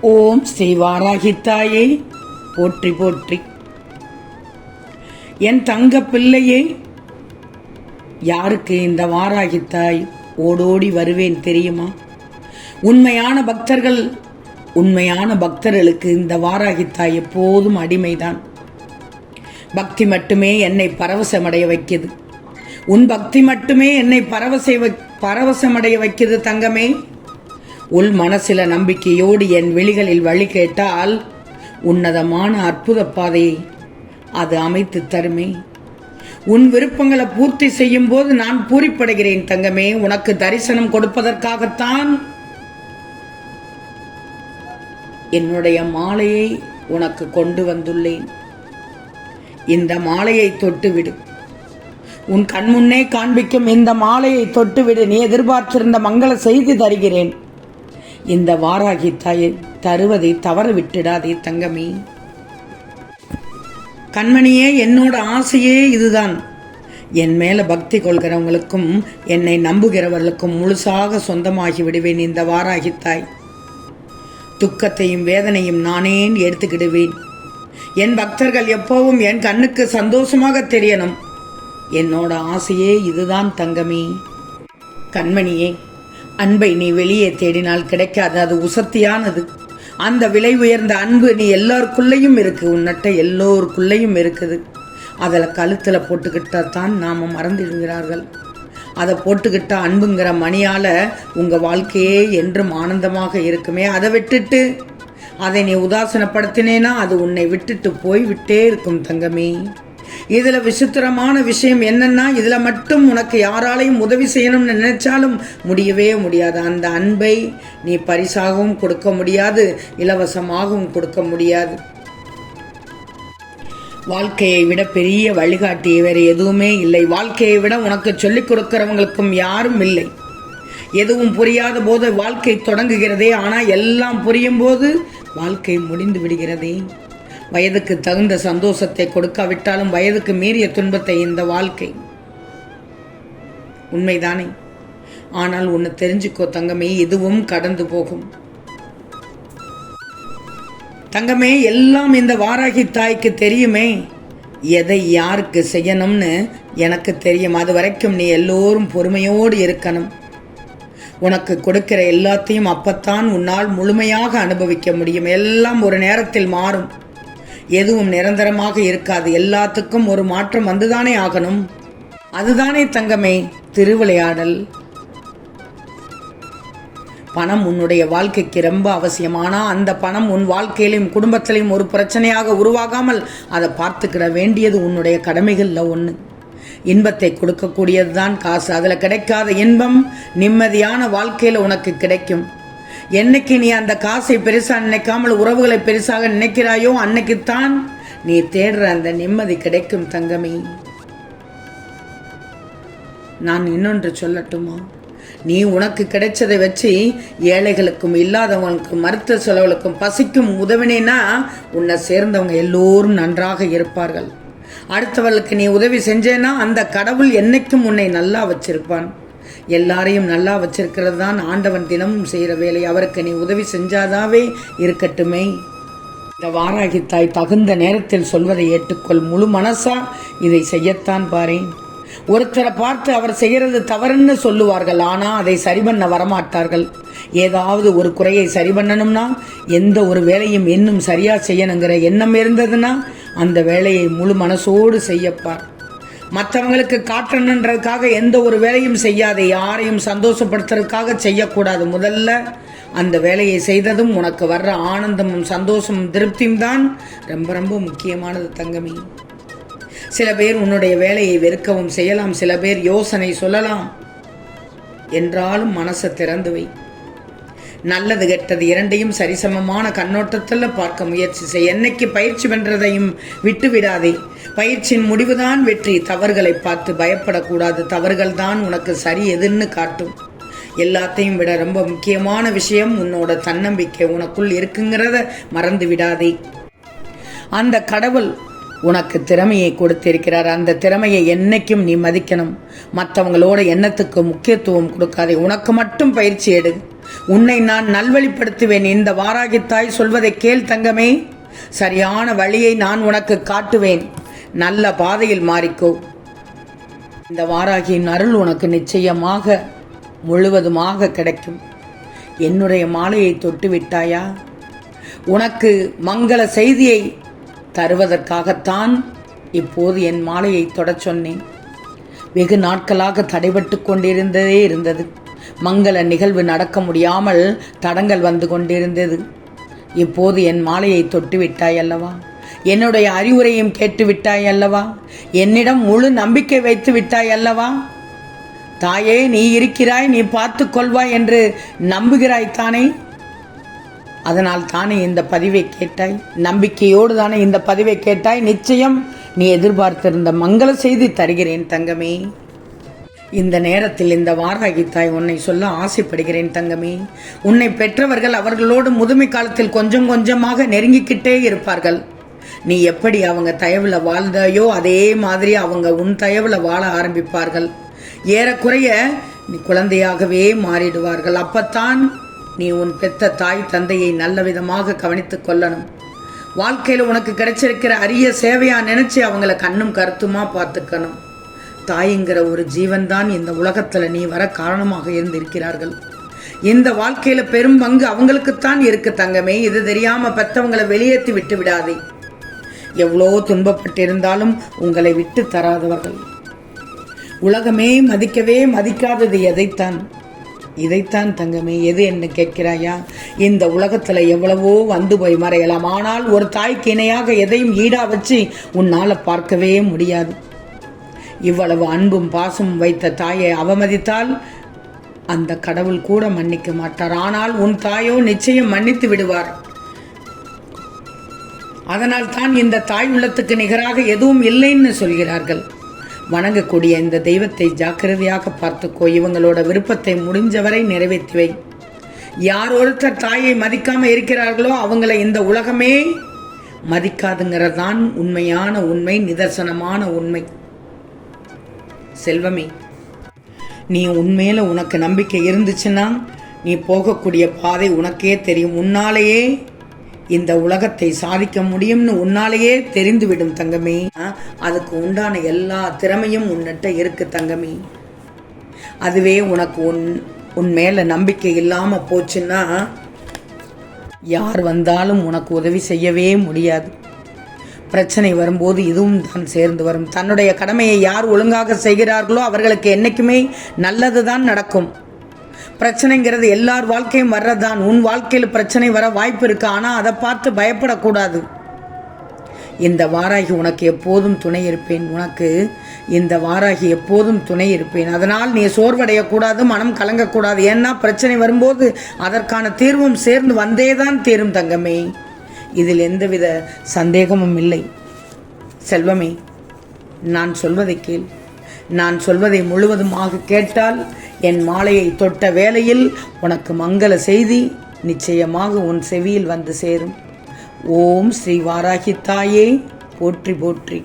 ஓம் ஸ்ரீ வாராகித்தாயை. போற்றி போற்றி. என் தங்க பிள்ளையை யாருக்கு இந்த வாராகித்தாய் ஓடோடி வருவேன் தெரியுமா? உண்மையான பக்தர்கள் உண்மையான பக்தர்களுக்கு இந்த வாராகித்தாய் எப்போதும் அடிமைதான். பக்தி மட்டுமே என்னை பரவசமடைய வைக்குது. உன் பக்தி மட்டுமே என்னை பரவசை வை- பரவசமடைய வைக்கிறது தங்கமே. உள் மனசில நம்பிக்கையோடு என் விழிகளில் வழி கேட்டால் உன்னதமான அற்புத பாதையை அது அமைத்து தருமே. உன் விருப்பங்களை பூர்த்தி செய்யும் போது நான் பூரிப்படைகிறேன் தங்கமே. உனக்கு தரிசனம் கொடுப்பதற்காகத்தான் என்னுடைய மாலையை உனக்கு கொண்டு வந்துள்ளேன். இந்த மாலையை தொட்டுவிடு. உன் கண்முன்னே காண்பிக்கும் இந்த மாலையை தொட்டுவிடு. நீ எதிர்பார்த்திருந்த மங்கள செய்தி தருகிறேன். இந்த வாராகி தாயை தருவதை தவற விட்டுடாதே தங்கமே. கண்மணியே என்னோட ஆசையே இதுதான். என் மேல பக்தி கொள்கிறவங்களுக்கும் என்னை நம்புகிறவர்களுக்கும் முழுசாக சொந்தமாகி விடுவேன் இந்த வாராகி தாய். துக்கத்தையும் வேதனையும் நானே எடுத்துக்கிடுவேன். என் பக்தர்கள் எப்போவும் என் கண்ணுக்கு சந்தோஷமாக தெரியணும். என்னோட ஆசையே இதுதான் தங்கமே. கண்மணியே அன்பை நீ வெளியே தேடினால் கிடைக்காது அது உசத்தியானது. அந்த விலை உயர்ந்த அன்பு நீ எல்லாருக்குள்ளேயும் இருக்கு உன்னட்ட எல்லோருக்குள்ளேயும் இருக்குது. அதில் கழுத்தில் போட்டுக்கிட்டால் தான் நாம் மறந்துடுகிறார்கள். அதை போட்டுக்கிட்ட அன்புங்கிற மணியால் உங்கள் வாழ்க்கையே என்றும் ஆனந்தமாக இருக்குமே. அதை விட்டுட்டு அதை நீ உதாசனப்படுத்தினேனா அது உன்னை விட்டுட்டு போய் விட்டே இருக்கும் தங்கமே. இதில் விசித்திரமான விஷயம் என்னன்னா இதில் மட்டும் உனக்கு யாராலையும் உதவி செய்யணும்னு நினைச்சாலும் முடியவே முடியாது. அந்த அன்பை நீ பரிசாகவும் கொடுக்க முடியாது இலவசமாகவும் கொடுக்க முடியாது. வாழ்க்கையை விட பெரிய வழிகாட்டி வேறு எதுவுமே இல்லை. வாழ்க்கையை விட உனக்கு சொல்லிக் கொடுக்கிறவங்களுக்கும் யாரும் இல்லை. எதுவும் புரியாத போது வாழ்க்கை தொடங்குகிறதே ஆனால் எல்லாம் புரியும் போது வாழ்க்கை முடிந்து விடுகிறதே. வயதுக்கு தகுந்த சந்தோஷத்தை கொடுக்காவிட்டாலும் வயதுக்கு மீறிய துன்பத்தை இந்த வாழ்க்கை. உண்மைதானே? ஆனால் உன்னை தெரிஞ்சுக்கோ தங்கமே இதுவும் கடந்து போகும். தங்கமே எல்லாம் இந்த வாராகி தாய்க்கு தெரியுமே? எதை யாருக்கு செய்யணும்னு எனக்கு தெரியும். அது வரைக்கும் நீ எல்லோரும் பொறுமையோடு இருக்கணும். உனக்கு கொடுக்கிற எல்லாத்தையும் அப்பத்தான் உன்னால் முழுமையாக அனுபவிக்க முடியும். எல்லாம் ஒரு நேரத்தில் மாறும். எதுவும் நிரந்தரமாக இருக்காது. எல்லாத்துக்கும் ஒரு மாற்றம் வந்துதானே ஆகணும்? அதுதானே தங்கமே திருவிளையாடல். பணம் உன்னுடைய வாழ்க்கைக்கு ரொம்ப அவசியமானா அந்த பணம் உன் வாழ்க்கையிலையும் குடும்பத்திலையும் ஒரு பிரச்சனையாக உருவாகாமல் அதை பார்த்துக்கிட வேண்டியது உன்னுடைய கடமைகளில் ஒன்று இன்பத்தை கொடுக்கக்கூடியது தான் காசு. அதில் கிடைக்காத இன்பம் நிம்மதியான வாழ்க்கையில் உனக்கு கிடைக்கும். என்னைக்கு நீ அந்த காசை பெருசாக நினைக்காமல் உறவுகளை பெருசாக நினைக்கிறாயோ அன்னைக்குத்தான் நீ தேடுற அந்த நிம்மதி கிடைக்கும் தங்கமே. நான் இன்னொன்று சொல்லட்டுமா? நீ உனக்கு கிடைச்சதை வச்சு ஏழைகளுக்கும் இல்லாதவங்களுக்கும் மருத்துவ செலவுகளுக்கும் பசிக்கும் உதவினேன்னா உன்னை சேர்ந்தவங்க எல்லோரும் நன்றாக இருப்பார்கள். அடுத்தவர்களுக்கு நீ உதவி செஞ்சேன்னா அந்த கடவுள் என்னைக்கும் உன்னை நல்லா வச்சிருப்பான். எல்லாரையும் நல்லா வச்சிருக்கிறது தான் ஆண்டவன் தினமும் செய்கிற வேலை. அவருக்கு நீ உதவி செஞ்சாதாவே இருக்கட்டுமே. இந்த வாராகி தாய் தகுந்த நேரத்தில் சொல்வதை ஏற்றுக்கொள். முழு மனசா இதை செய்யத்தான் பாரேன். ஒருத்தரை பார்த்து அவர் செய்கிறது தவறுன்னு சொல்லுவார்கள் ஆனால் அதை சரி பண்ண வரமாட்டார்கள். ஏதாவது ஒரு குறையை சரி பண்ணணும்னா எந்த ஒரு வேலையும் இன்னும் சரியாக செய்யணுங்கிற எண்ணம் இருந்ததுன்னா அந்த வேலையை முழு மனசோடு செய்யப்பார். மற்றவங்களுக்கு காட்டணுன்றதுக்காக எந்த ஒரு வேலையும் செய்யாதே யாரையும் சந்தோஷப்படுத்துறதுக்காக செய்யக்கூடாது. முதல்ல அந்த வேலையை செய்ததும் உனக்கு வர்ற ஆனந்தமும் சந்தோஷமும் திருப்தியும் தான் ரொம்ப ரொம்ப முக்கியமானது தங்கமி. சில பேர் உன்னுடைய வேலையை வெறுக்கவும் செய்யலாம் சில பேர் யோசனை சொல்லலாம் என்றாலும் மனசை திறந்து வை. நல்லது கெட்டது இரண்டையும் சரிசமமான கண்ணோட்டத்தில் பார்க்க முயற்சி செய். என்னைக்கு பயிற்சி பண்ணுறதையும் விட்டு விடாதே பயிற்சியின் முடிவுதான் வெற்றி. தவறுகளை பார்த்து பயப்படக்கூடாது. தவறுகள் தான் உனக்கு சரி எதுன்னு காட்டும். எல்லாத்தையும் விட ரொம்ப முக்கியமான விஷயம் உன்னோட தன்னம்பிக்கை உனக்குள் இருக்குங்கிறத மறந்து விடாதே. அந்த கடவுள் உனக்கு திறமையை கொடுத்திருக்கிறார். அந்த திறமையை என்னைக்கும் நீ மதிக்கணும். மற்றவங்களோட எண்ணத்துக்கு முக்கியத்துவம் கொடுக்காதே. உனக்கு மட்டும் பயிற்சி எடு. உன்னை நான் நல்வழிப்படுத்துவேன். இந்த வாராகித்தாய் சொல்வதை கேள் தங்கமே. சரியான வழியை நான் உனக்கு காட்டுவேன். நல்ல பாதையில் மாறிக்கோ. இந்த வாராகியின் அருள் உனக்கு நிச்சயமாக முழுவதுமாக கிடைக்கும். என்னுடைய மாலையை தொட்டு விட்டாயா உனக்கு மங்கள செய்தியை தருவதற்காகத்தான் இப்போது என் மாலையை தொடச் சொன்னேன். வெகு நாட்களாக தடைபட்டு கொண்டிருந்ததே இருந்தது. மங்கள நிகழ்வு நடக்க முடியாமல் தடங்கள் வந்து கொண்டிருந்தது. இப்போது என் மாலையை தொட்டு விட்டாய் அல்லவா என்னுடைய அறிவுரையும் கேட்டு விட்டாய் அல்லவா? என்னிடம் முழு நம்பிக்கை வைத்து விட்டாய் அல்லவா? தாயே நீ இருக்கிறாய் நீ பார்த்து கொள்வாய் என்று நம்புகிறாய் தானே? அதனால் தானே இந்த பதிவை கேட்டாய். நம்பிக்கையோடு தானே இந்த பதிவை கேட்டாய். நிச்சயம் நீ எதிர்பார்த்திருந்த மங்கள செய்தி தருகிறேன் தங்கமே. இந்த நேரத்தில் இந்த வாராகி தாய் உன்னை சொல்ல ஆசைப்படுகிறேன் தங்கமே. உன்னை பெற்றவர்கள் அவர்களோடு முதுமை காலத்தில் கொஞ்சம் கொஞ்சமாக நெருங்கிக்கிட்டே இருப்பார்கள். நீ எப்படி அவங்க தயவில் வாழ்ந்தாயோ அதே மாதிரி அவங்க உன் தயவில் வாழ ஆரம்பிப்பார்கள். ஏறக்குறைய நீ குழந்தையாகவே மாறிடுவார்கள். அப்பத்தான் நீ உன் பெத்த தாய் தந்தையை நல்ல விதமாக கவனித்துக் கொள்ளணும். வாழ்க்கையில் உனக்கு கிடைச்சிருக்கிற அரிய சேவையாக நினச்சி அவங்கள கண்ணும் கருத்துமா பார்த்துக்கணும். தாய்ங்கிற ஒரு ஜீவன்தான் இந்த உலகத்தில் நீ வர காரணமாக இருந்திருக்கிறார்கள். இந்த வாழ்க்கையில் பெரும் பங்கு அவங்களுக்குத்தான் இருக்கு தங்கமே. இது தெரியாமல் பெற்றவங்களை வெளியேற்றி விட்டு விடாதே. எவ்வளோ துன்பப்பட்டிருந்தாலும் உங்களை விட்டு தராதவர்கள். உலகமே மதிக்கவே மதிக்காதது எதைத்தான்? இதைத்தான் தங்கமே எது என்ன கேட்கிறாயா? இந்த உலகத்தில் எவ்வளவோ வந்து போய் மறையலாம். ஆனால் ஒரு தாய்க்கு இணையாக எதையும் ஈடா வச்சு உன்னால் பார்க்கவே முடியாது. இவ்வளவு அன்பும் பாசமும் வைத்த தாயை அவமதித்தால் அந்த கடவுள் கூட மன்னிக்க மாட்டார். ஆனால் உன் தாயோ நிச்சயம் மன்னித்து விடுவார். அதனால் தான் இந்த தாய் உள்ளத்துக்கு நிகராக எதுவும் இல்லைன்னு சொல்கிறார்கள். வணங்கக்கூடிய இந்த தெய்வத்தை ஜாக்கிரதையாக பார்த்துக்கோ இவங்களோட விருப்பத்தை முடிஞ்சவரை நிறைவேற்றி வை. யார் ஒருத்தர் தாயை மதிக்காம இருக்கிறார்களோ அவங்கள இந்த உலகமே மதிக்காதுங்கிறதான் உண்மையான உண்மை நிதர்சனமான உண்மை. செல்வமே நீ உண்மையில உனக்கு நம்பிக்கை இருந்துச்சுன்னா நீ போகக்கூடிய பாதை உனக்கே தெரியும். உன்னாலேயே இந்த உலகத்தை சாதிக்க முடியும்னு உன்னாலேயே தெரிந்துவிடும் தங்கமே. அதுக்கு உண்டான எல்லா திறமையும் உன்னிட்ட இருக்கு தங்கமே. அதுவே உனக்கு உன் உன் மேல நம்பிக்கை இல்லாம போச்சுன்னா யார் வந்தாலும் உனக்கு உதவி செய்யவே முடியாது. பிரச்சனை வரும்போது இதுவும் தான் சேர்ந்து வரும். தன்னுடைய கடமையை யார் ஒழுங்காக செய்கிறார்களோ அவர்களுக்கு என்னைக்குமே நல்லது தான் நடக்கும். பிரச்சனைங்கிறது எல்லார் வாழ்க்கையும் வர்றதுதான். உன் வாழ்க்கையில் பிரச்சனை வர வாய்ப்பு இருக்கு. ஆனால் அதை பார்த்து பயப்படக்கூடாது. இந்த வாராகி உனக்கு எப்போதும் துணை இருப்பேன். உனக்கு இந்த வாராகி எப்போதும் துணை இருப்பேன். அதனால் நீ சோர்வடையக்கூடாது மனம் கலங்கக்கூடாது. ஏன்னா பிரச்சனை வரும்போது அதற்கான தீர்வும் சேர்ந்து வந்தேதான் தீரும் தங்கமே. இதில் எந்தவித சந்தேகமும் இல்லை. செல்வமே நான் சொல்வதை கேள். நான் சொல்வதை முழுவதுமாக கேட்டால் என் மாலையை தொட்ட வேளையில் உனக்கு மங்கள செய்தி நிச்சயமாக உன் செவியில் வந்து சேரும். ஓம் ஸ்ரீ வாராகி தாயே போற்றி போற்றி.